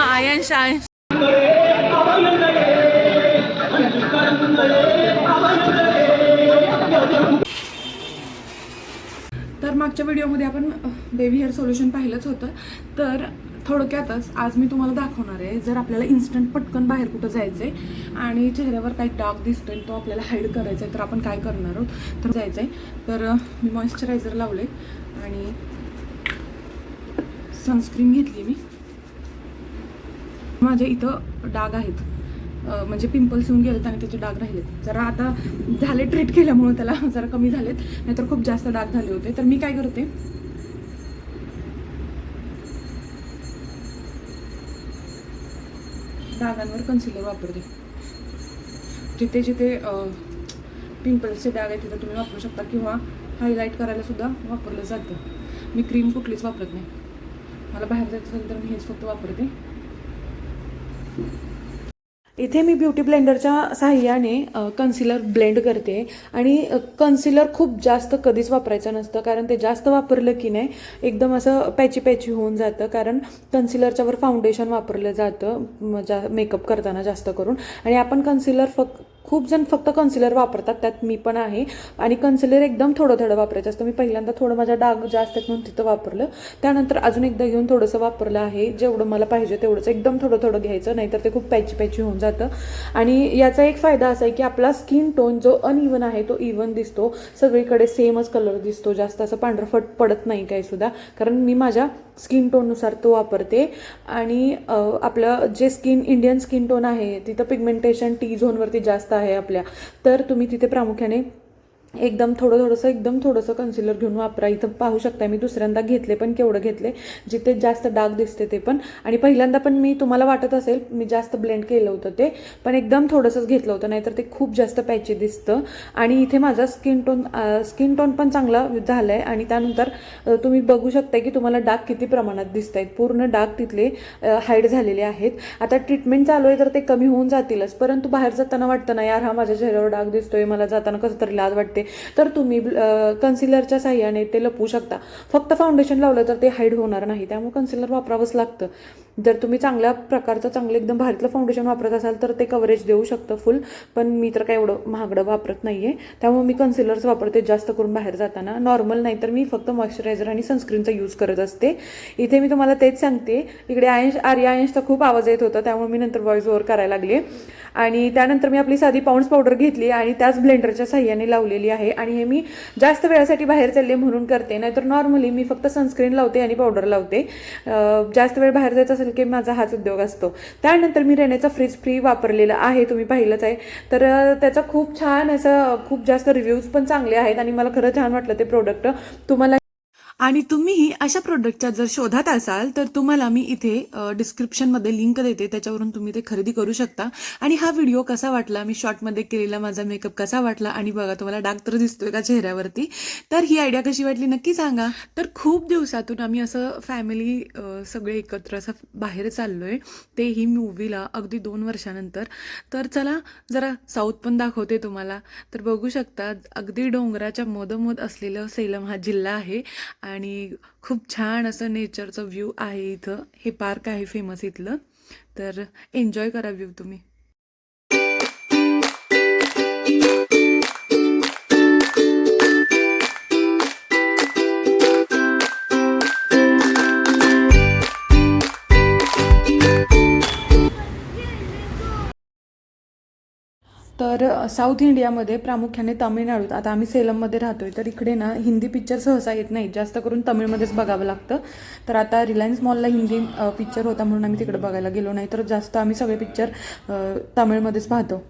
आयंश आयंश तर मागच्या व्हिडिओमध्ये आपण बेबी हेअर सोल्युशन पाहिलंच होतं. तर थोडक्यातच आज मी तुम्हाला दाखवणार आहे जर आपल्याला इन्स्टंट पटकन बाहेर कुठं जायचं आहे आणि चेहऱ्यावर काही डाग दिसतोय तो आपल्याला हाईड करायचा आहे तर आपण काय करणार आहोत? तर जायचं आहे तर मी मॉइश्चरायझर लावले आणि सनस्क्रीन घेतली मी. माझ्या इथं डाग आहेत. म्हणजे पिंपल्स येऊन गेलेत आणि त्याचे डाग राहिलेत. जरा आता झाले ट्रीट केल्यामुळे त्याला जरा कमी झालेत. नाहीतर खूप जास्त डाग झाले होते. तर मी काय करते? डागांवर कन्सिलर वापरते. जिथे जिथे पिंपल्सचे डाग आहेत तिथं तुम्ही वापरू शकता किंवा हायलाईट करायला सुद्धा वापरलं जातं. मी क्रीम कुठलीच वापरत नाही. मला बाहेर जायचं असेल तर मी हेच फक्त वापरते. इथे मी ब्युटी ब्लेंडरच्या साह्याने कन्सिलर ब्लेंड करते. आणि कन्सिलर खूप जास्त कधीच वापरायचं नसतं कारण ते जास्त वापरलं की नाही एकदम असं पॅची पॅची होऊन जातं. कारण कन्सिलरच्या वर फाउंडेशन वापरलं जातं जा मेकअप करताना जास्त करून. आणि आपण कन्सिलर फक्त खूप जण फक्त कन्सिलर वापरतात त्यात मी पण आहे. आणि कन्सिलर एकदम थोडं थोडं वापरायचं असतं. मी पहिल्यांदा थोडं माझ्या डाग जास्त आहेत म्हणून तिथं वापरलं. त्यानंतर अजून एकदा घेऊन थोडंसं वापरलं आहे. जेवढं मला पाहिजे तेवढंच. एकदम थोडं थोडं घ्यायचं नाहीतर ते खूप पॅची पॅची होऊन जातं. आणि याचा एक फायदा असा आहे की आपला स्किन टोन जो अनइवन आहे तो इवन दिसतो. सगळीकडे सेमच कलर दिसतो. जास्त असं पांढरफट पडत नाही काही सुद्धा. कारण मी माझ्या स्किन टोननुसार तो वापरते. आणि आपलं जे स्किन इंडियन स्किन टोन आहे तिथं पिगमेंटेशन टी झोनवरती जास्त आहे आपल्या. तर तुम्ही तिथे प्रामुख्याने एकदम थोडं थोडंसं एकदम थोडंसं कन्सिलर घेऊन वापरा. इथं पाहू शकता मी दुसऱ्यांदा घेतले पण केवढं घेतले जिथे जास्त डाग दिसते ते पण. आणि पहिल्यांदा पण मी तुम्हाला वाटत असेल मी जास्त ब्लेंड केलं होतं ते पण एकदम थोडंसंच घेतलं होतं नाहीतर ते खूप जास्त पॅची दिसतं. आणि इथे माझा स्किन टोन स्किन टोन पण चांगला झाला आहे आणि त्यानंतर तुम्ही बघू शकता की तुम्हाला डाग किती प्रमाणात दिसत आहेत पूर्ण डाग तिथले हाईड झालेले आहेत. आता ट्रीटमेंट चालू आहे तर ते कमी होऊन जातीलच. परंतु बाहेर जाताना वाटतं ना यार हा माझ्या चेहऱ्यावर डाग दिसतोय मला जाताना कसं तरी लाज वाटते. तर तुम्ही कन्सिलरच्या साह्याने ते लपवू शकता. फक्त फाउंडेशन लावलं तर ते हाईड होणार नाही. त्यामुळे कन्सिलर वापरावंच लागतं. जर तुम्ही चांगल्या प्रकारचं चांगलं एकदम भारतलं फाउंडेशन वापरत असाल तर ते कव्हरेज देऊ शकतं फुल पण मी तर काय एवढं महागडं वापरत नाही आहे त्यामुळे मी कन्सिलर्स वापरते जास्त करून बाहेर जाताना. नॉर्मल नाही तर मी फक्त मॉइश्चरायझर आणि सनस्क्रीनचा यूज करत असते. इथे मी तुम्हाला तेच सांगते. इकडे आयंश आर्या आयंशचा खूप आवाज येत होता त्यामुळे मी नंतर व्हॉइस ओव्हर करायला लागले. आणि त्यानंतर मी आपली साधी पाऊंड्स पावडर घेतली आणि त्याच ब्लेंडरच्या साह्याने लावलेली आहे. आणि हे मी जास्त वेळासाठी बाहेर चालले म्हणून करते. नाहीतर नॉर्मली मी फक्त सनस्क्रीन लावते आणि पावडर लावते. जास्त वेळ बाहेर जायचं असेल की माझा हाच उद्योग असतो. त्यानंतर मी रेनेचा फ्रीज फ्री वापरलेला आहे तुम्ही पाहिलंच आहे. तर त्याचा खूप छान असं खूप जास्त रिव्ह्यूज पण चांगले आहेत आणि मला खरं छान वाटलं ते प्रोडक्ट तुम्हाला आणि तुम्हीही अशा प्रोडक्टच्या जर शोधात असाल तर तुम्हाला मी इथे डिस्क्रिप्शनमध्ये लिंक देते. त्याच्यावरून तुम्ही ते खरेदी करू शकता. आणि हा व्हिडिओ कसा वाटला? मी शॉर्टमध्ये केलेला माझा मेकअप कसा वाटला? आणि बघा तुम्हाला डाग तर दिसतोय का चेहऱ्यावरती? तर ही आयडिया कशी वाटली? नक्की सांगा. तर खूप दिवसातून आम्ही असं फॅमिली सगळे एकत्र असं बाहेर चाललो आहे ते तेही मूवीला अगदी दोन वर्षानंतर. तर चला जरा साऊथ पण दाखवते तुम्हाला. तर बघू शकता अगदी डोंगराच्या मोदमोद असलेलं सेलम हा जिल्हा आहे. आणि खूप छान असं नेचरचं व्ह्यू आहे इथं. हे पार्क आहे फेमस इथलं. तर एन्जॉय करा व्ह्यू तुम्ही. तर साऊथ इंडियामध्ये प्रामुख्याने तामिळनाडूत आता आम्ही सेलममध्ये राहतोय तर इकडे ना हिंदी पिक्चर सहसा येत नाहीत जास्त करून तमिळमध्येच बघावं लागतं. तर आता रिलायन्स मॉलला हिंदी पिक्चर होता म्हणून आम्ही तिकडे बघायला गेलो नाही तर जास्त आम्ही सगळे पिक्चर तामिळमध्येच तमिळमध्येच पाहतो.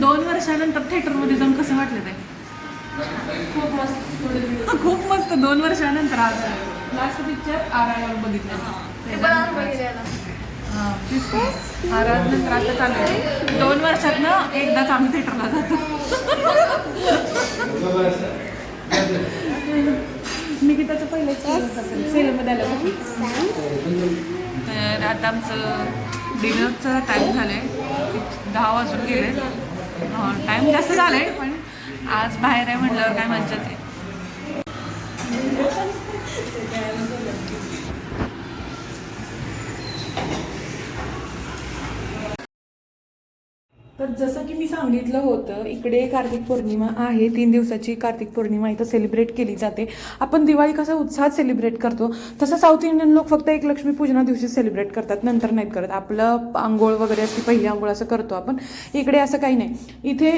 दोन वर्षानंतर थिएटरमध्ये जाऊन कसं वाटलं ते? खूप मस्त खूप मस्त. दोन वर्षानंतर आज last picture R R R बघितलं. आर आर नंतर आता चालू आहे. दोन वर्षात ना एकदाच आम्ही थिएटरला जातो. निकिताचं पहिलं सेलमध्ये आलं तर आता आमचं डिनरचं टाईम झालं आहे दहा वाजून गेले. टाईम जास्त झाला आहे पण आज बाहेर आहे म्हटल्यावर काय मज्जाच आहे तर जसं की मी सांगितलं होतं इकडे कार्तिक पौर्णिमा आहे तीन दिवसाची कार्तिक पौर्णिमा इथं सेलिब्रेट केली जाते. आपण दिवाळी कसं उत्साहात सेलिब्रेट करतो तसं साऊथ इंडियन लोक फक्त एक लक्ष्मीपूजना दिवशी सेलिब्रेट करतात नंतर नाहीत करत. आपलं आंघोळ वगैरे असते पहिली आंघोळ असं करतो आपण. इकडे असं काही नाही. इथे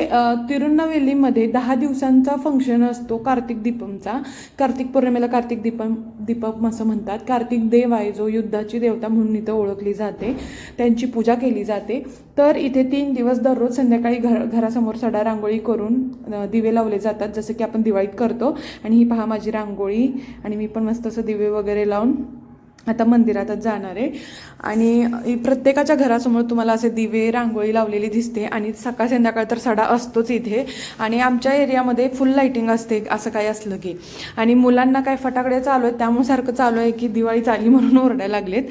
तिरुनावेलीमध्ये दहा दिवसांचा फंक्शन असतो कार्तिक दीपमचा. कार्तिक पौर्णिमेला कार्तिक दीपम दीपम असं म्हणतात. कार्तिक देव आहे जो युद्धाची देवता म्हणून इथं ओळखली जाते. त्यांची पूजा केली जाते. तर इथे तीन दिवस दररोज संध्याकाळी घर घरासमोर सडा रांगोळी करून दिवे लावले जातात जसं की आपण दिवाळीत करतो. आणि ही पहा माझी रांगोळी आणि मी पण मस्त असं दिवे वगैरे लावून आता मंदिरातच जाणार आहे. आणि प्रत्येकाच्या घरासमोर तुम्हाला असे दिवे रांगोळी लावलेली दिसते आणि सकाळ संध्याकाळ तर सडा असतोच इथे. आणि आमच्या एरियामध्ये फुल लाईटिंग असते असं काही असलं की. आणि मुलांना काय फटाकडे चालू आहेत त्यामुळे सारखं चालू आहे की दिवाळी चाली म्हणून ओरडायला लागलेत.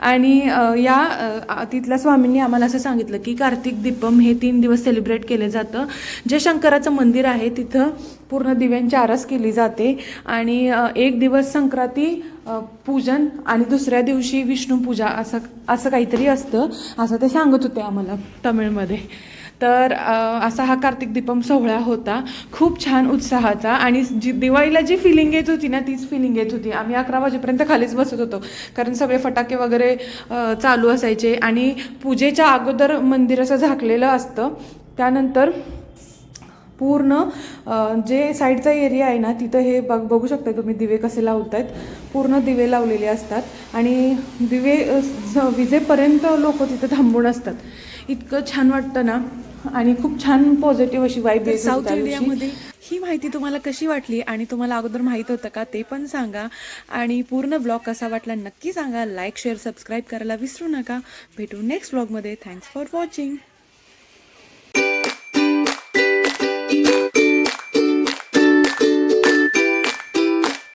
आणि या तिथल्या स्वामींनी आम्हाला असं सांगितलं की कार्तिक दीपम हे तीन दिवस सेलिब्रेट केलं जातं. जे शंकराचं मंदिर आहे तिथं पूर्ण दिव्यांची आरस केली जाते. आणि एक दिवस संक्रांती पूजन आणि दुसऱ्या दिवशी विष्णू पूजा असं असं काहीतरी असतं. असं ते सांगत होते आम्हाला तमिळमध्ये. तर असा हा कार्तिक दीपम सोहळा होता. खूप छान उत्साहाचा आणि जी दिवाळीला जी फिलिंग येत होती ना तीच फिलिंग येत होती. आम्ही अकरा वाजेपर्यंत खालीच बसत होतो. कारण सगळे फटाके वगैरे चालू असायचे आणि पूजेच्या अगोदर मंदिर असं झाकलेलं असतं. त्यानंतर पूर्ण जे साईडचा एरिया आहे ना तिथं हे बघ बघू शकता तुम्ही दिवे कसे लावत आहेत पूर्ण दिवे लावलेले असतात आणि दिवे विजेपर्यंत लोक तिथं थांबून असतात. इतकं छान वाटतं ना. आणि खूप छान पॉझिटिव्ह अशी वाईब साऊथ इंडियामध्ये ही माहिती तुम्हाला कशी वाटली? आणि तुम्हाला अगोदर माहीत होतं का? ते पण सांगा. आणि पूर्ण ब्लॉग कसा वाटला नक्की सांगा. लाईक शेअर सबस्क्राईब करायला विसरू नका. भेटू नेक्स्ट ब्लॉगमध्ये थँक्स फॉर वॉचिंग